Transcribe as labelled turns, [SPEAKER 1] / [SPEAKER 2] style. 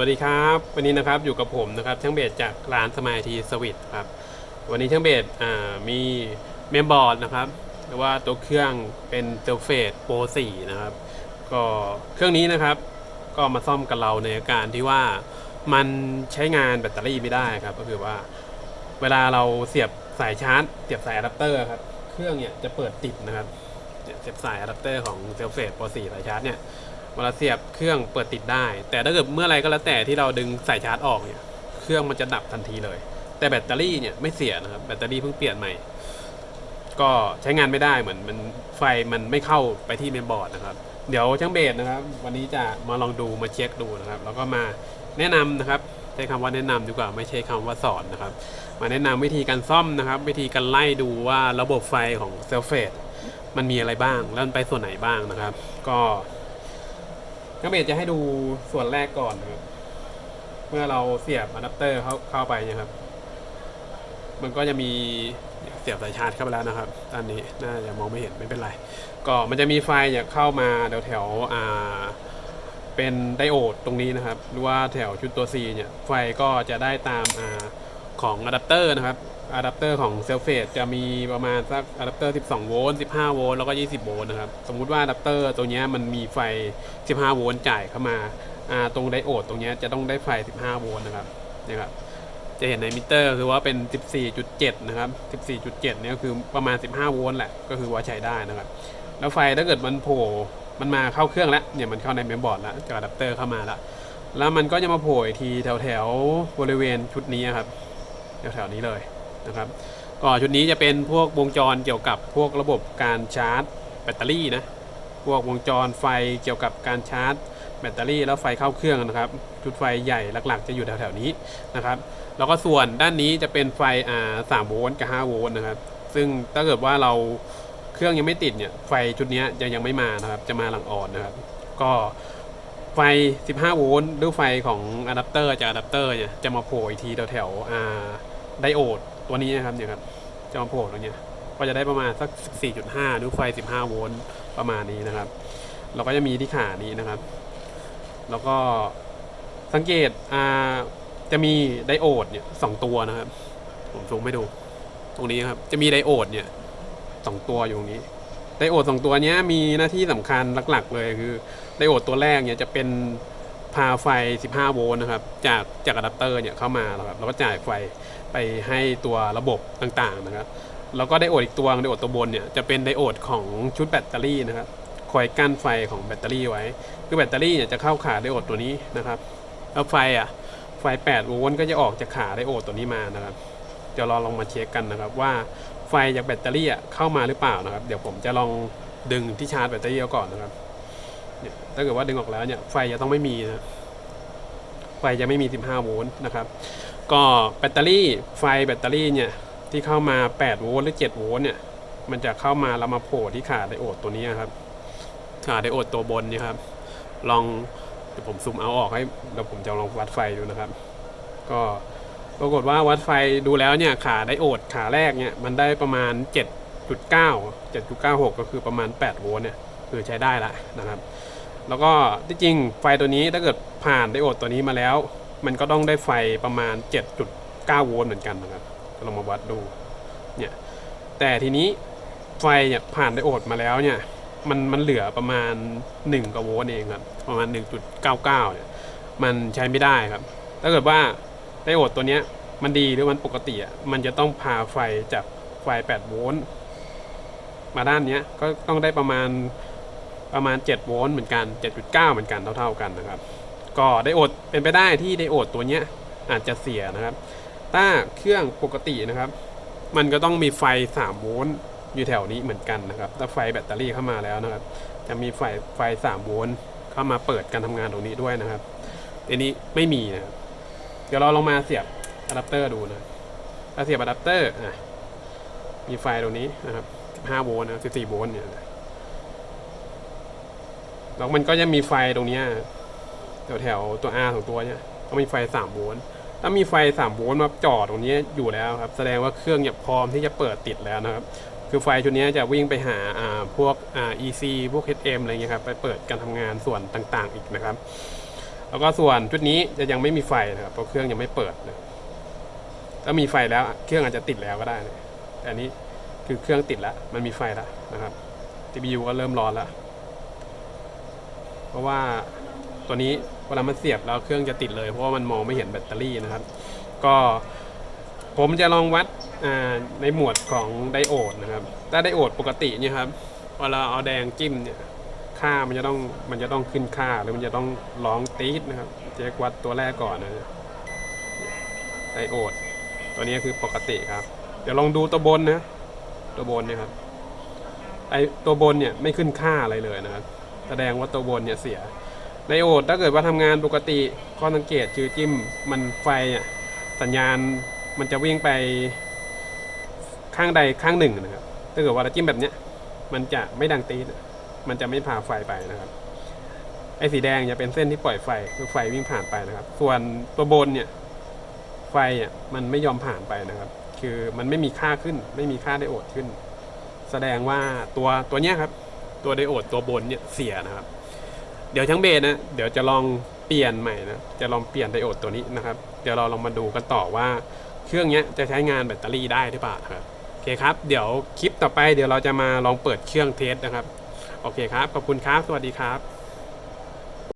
[SPEAKER 1] วัสดีครับ วันนี้นะครับอยู่กับผมนะครับช่างเบสจากร้านสมายทีสวิตครับวันนี้ช่างเบสมีเมมบอร์ดนะครับหรือว่าตัวเครื่องเป็นเซลเฟตโปร4นะครับ ก็เครื่องนี้นะครับ ก็มาซ่อมกับเราในอาการที่ว่ามันใช้งานแบตเตอรี่ไม่ได้ครับ ก็คือว่าเวลาเราเสียบสายชาร์จ เสียบสายอะแดปเตอร์ครับเครื่องเนี่ยจะเปิดติดนะครับเสียบสายอะแดปเตอร์ของเซลเฟตโปร4สายชาร์จเนี่ย เวลาเสียบเครื่องเปิดติดได้ แต่ถ้าเกิดเมื่อไรก็แล้วแต่ที่เราดึงสายชาร์จออกเนี่ยเครื่องมันจะดับทันทีเลย แต่แบตเตอรี่เนี่ยไม่เสียนะครับแบตเตอรี่เพิ่งเปลี่ยนใหม่ ก็ใช้งานไม่ได้เหมือนมันไฟมันไม่เข้าไปที่เมนบอร์ดนะครับเดี๋ยวช่างเบสนะครับ วันนี้จะมาลองดูมาเช็คดูนะครับ แล้วก็มาแนะนำนะครับใช้คำว่าแนะนำดีกว่าไม่ใช่คำว่าสอนนะครับ มาแนะนำวิธีการซ่อมนะครับ วิธีการไล่ดูว่าระบบไฟของเซลเฟตมันมีอะไรบ้าง แล้วมันไปส่วนไหนบ้างนะครับ ก็ เบสจะให้ดูส่วนแรกก่อนนะครับ เมื่อเราเสียบอะแดปเตอร์เข้าเข้าไปเนะครับ มันก็จะมีเสียบสายชาร์จเข้าไปแล้วนะครับด้านนี้น่าจะมองไม่เห็นไม่เป็นไร ก็มันจะมีไฟเนี่ยเข้ามาแถวแถวอ่าเป็นไดโอดตรงนี้นะครับ หรือว่าแถวชุดตัว C เนี่ย ไฟก็จะได้ตามอ่า ของอะแดปเตอร์นะครับอะแดปเตอร์ของเซลเฟตจะมีประมาณสักอะแดปเตอร์ 12 โวลต์ 15 โวลต์ แล้วก็ 20 โวลต์นะครับ สมมุติว่าอะแดปเตอร์ตัวนี้มันมีไฟ 15 โวลต์จ่ายเข้ามาตรงไดโอดตรงนี้จะต้องได้ไฟ 15 โวลต์นะครับนะครับ จะเห็นในมิเตอร์คือว่าเป็น 14.7 นะครับ 14.7 เนี่ยก็คือประมาณ 15 โวลต์แหละ ก็คือว่าใช้ได้นะครับ แล้วไฟถ้าเกิดมันโผล่มันมาเข้าเครื่องแล้ว เนี่ยมันเข้าในเมมบอร์ดแล้วจากอะแดปเตอร์เข้ามาแล้ว แล้วมันก็จะมาโผล่ทีแถวแถวบริเวณชุดนี้ครับ แถวแถวๆนี้เลยนะครับก็ชุดนี้จะเป็นพวกวงจรเกี่ยวกับพวกระบบการชาร์จแบตเตอรี่นะพวกวงจรไฟเกี่ยวกับการชาร์จแบตเตอรี่แล้วไฟเข้าเครื่องนะครับชุดไฟใหญ่หลักๆ จะอยู่แถวๆนี้นะครับแล้วก็ส่วนด้านนี้จะเป็นไฟอ่าสามโวลต์กับห้าโวลต์นะครับซึ่งถ้าเกิดว่าเราเครื่องยังไม่ติดเนี่ยไฟชุดนี้จะยังไม่มานะครับจะมาหลังอ่อนนะครับก็ไฟ 15 โวลต์หรือไฟของอะแดปเตอร์จากอะแดปเตอร์เนี่ยจะมาโผล่อีกทีแถวๆอ่า ไดโอดตัวนี้นะครับเนี่ยครับจะมาโผล่ตรงเนี้ยก็จะได้ประมาณสัก4.5หรือไฟ 15 โวลต์ประมาณนี้นะครับ เราก็จะมีที่ขานี้นะครับ แล้วก็สังเกตอ่าจะมีไดโอดเนี่ยสองตัวนะครับ ผมซูมให้ดู ตรงนี้ครับ จะมีไดโอดเนี่ยสองตัวอยู่ตรงนี้ ไดโอดสองตัวนี้มีหน้าที่สำคัญหลัก ๆ เลยคือไดโอดตัวแรกเนี่ยจะเป็น พาไฟ 15 โวลต์นะครับ จากจากอะแดปเตอร์เนี่ยเข้ามาแล้วครับแล้วก็จ่ายไฟไปให้ตัวระบบต่างๆนะครับ แล้วก็ไดโอดอีกตัวไดโอดตัวบนเนี่ยจะเป็นไดโอดของชุดแบตเตอรี่นะครับคอยกั้นไฟของแบตเตอรี่ไว้ คือแบตเตอรี่เนี่ยจะเข้าขาไดโอดตัวนี้นะครับแล้วไฟอะไฟ 8 โวลต์ก็จะออกจากขาไดโอดตัวนี้มานะครับเดี๋ยวเราลองมาเช็คกันนะครับว่าไฟจากแบตเตอรี่อะเข้ามาหรือเปล่านะครับ เดี๋ยวผมจะลองดึงที่ชาร์จแบตเตอรี่เอาก่อนนะครับ เนี่ยถ้าเกิดว่าดึงออกแล้วเนี่ยไฟจะต้องไม่มีนะไฟจะไม่มี 15 โวลต์นะครับ ก็แบตเตอรี่ไฟแบตเตอรี่เนี่ยที่เข้ามา 8 โวลต์หรือ 7 โวลต์เนี่ยมันจะเข้ามาแล้วมาโผล่ที่ขาไดโอดตัวนี้ครับขาไดโอดตัวบนเนี่ยครับ ลองเดี๋ยวผมซูมเอาออกให้แล้วผมจะลองวัดไฟดูนะครับ ก็ปรากฏว่าวัดไฟดูแล้วเนี่ยขาไดโอดขาแรกเนี่ยมันได้ประมาณ 7.9 7.96 ก็คือประมาณ 8 โวลต์เนี่ย คือใช้ได้ละนะครับ แล้วก็ที่จริงไฟตัวนี้ถ้าเกิดผ่านไดโอดตัวนี้มาแล้ว มันก็ต้องได้ไฟประมาณ 7.9 โวลต์เหมือนกันนะครับลองมาวัดดูเนี่ยแต่ทีนี้ไฟเนี่ยผ่านไดโอดมาแล้วเนี่ยมันมันเหลือประมาณ 1กว่าโวลต์เองครับประมาณ 1.99เนี่ยมันใช้ไม่ได้ครับ ถ้าเกิดว่าไดโอดตัวเนี้ยมันดีหรือมันปกติอะมันจะต้องพาไฟจากไฟ 8 โวลต์มาด้านเนี้ยก็ต้องได้ประมาณ ประมาณ 7 โวลต์เหมือนกัน 7.9 เหมือนกันเท่าๆกันนะครับ ก็ไดโอดเป็นไปได้ที่ไดโอดตัวเนี้ยอาจจะเสียนะครับ ถ้าเครื่องปกตินะครับ มันก็ต้องมีไฟ 3 โวลต์อยู่แถวนี้เหมือนกันนะครับ ถ้าไฟแบตเตอรี่เข้ามาแล้วนะครับ จะมีไฟไฟ 3 โวลต์เข้ามาเปิดการทำงานตรงนี้ด้วยนะครับทีนี้ไม่มีนะครับ เดี๋ยวเราลองมาเสียบอะแดปเตอร์ดูนะถ้าเสียบอะแดปเตอร์อะมีไฟตรงนี้นะครับ 15 โวลต์นะ14 โวลต์เนี่ย แล้วมันก็จะมีไฟตรงนี้แถวแถวๆตัว R ของตัวเนี้ยก็มีไฟ3โวลต์ถ้ามีไฟ3โวลต์มาจ่อตรงนี้อยู่แล้วครับ แสดงว่าเครื่องเนี่ยพร้อมที่จะเปิดติดแล้วนะครับ คือไฟชุดนี้จะวิ่งไปหาพวก EC พวก HM อะไรเงี้ยครับไปเปิดการทำงานส่วนต่างๆอีกนะครับ แล้วก็ส่วนชุดนี้จะยังไม่มีไฟนะครับเพราะเครื่องยังไม่เปิดนะถ้ามีไฟแล้วเครื่องอาจจะติดแล้วก็ได้นะแต่อันนี้คือเครื่องติดแล้วมันมีไฟแล้วนะครับ CPU ก็เริ่มร้อนแล้ว ราะว่าตัวนี้เวลามันเสียบแล้วเครื่องจะติดเลย เพราะว่ามันมองไม่เห็นแบตเตอรี่นะครับ ก็ผมจะลองวัดในหมวดของไดโอดนะครับ ถ้าไดโอดปกติเนี่ยครับเวลาเอาแดงจิ้มเนี่ยค่ามันจะต้องมันจะต้องขึ้นค่าหรือมันจะต้องร้องตีดนะครับเช็ควัดตัวแรกก่อนนะไดโอด ตัวนี้คือปกติครับ เดี๋ยวลองดูตัวบนนะ ตัวบนเนี่ยครับไอตัวบนเนี่ยไม่ขึ้นค่าอะไรเลยนะครับ แสดงว่าตัวบนเนี่ยเสียไดโอดถ้าเกิดว่าทำงานปกติข้อสังเกตคือจิ้มมันไฟอะสัญญาณมันจะวิ่งไปข้างใดข้างหนึ่งนะครับ ถ้าเกิดว่าเราจิ้มแบบเนี้ยมันจะไม่ดังตีดอะมันจะไม่พาไฟไปนะครับ ไอ้สีแดงจะเป็นเส้นที่ปล่อยไฟคือไฟวิ่งผ่านไปนะครับ ส่วนตัวบนเนี่ย ไฟอะมันไม่ยอมผ่านไปนะครับ คือมันไม่มีค่าขึ้น ไม่มีค่าไดโอดขึ้น แสดงว่าตัวตัวเนี้ยครับ ตัวไดโอดตัวบนเนี่ยเสียนะครับ เดี๋ยวทั้งเบสนะเดี๋ยวจะลองเปลี่ยนใหม่นะจะลองเปลี่ยนไดโอดตัวนี้นะครับ เดี๋ยวเราลองมาดูกันต่อว่าเครื่องเนี้ยจะใช้งานแบตเตอรี่ได้หรือเปล่าครับโอเคครับ เดี๋ยวคลิปต่อไปเดี๋ยวเราจะมาลองเปิดเครื่องเทสนะครับ โอเคครับ ขอบคุณครับ สวัสดีครับ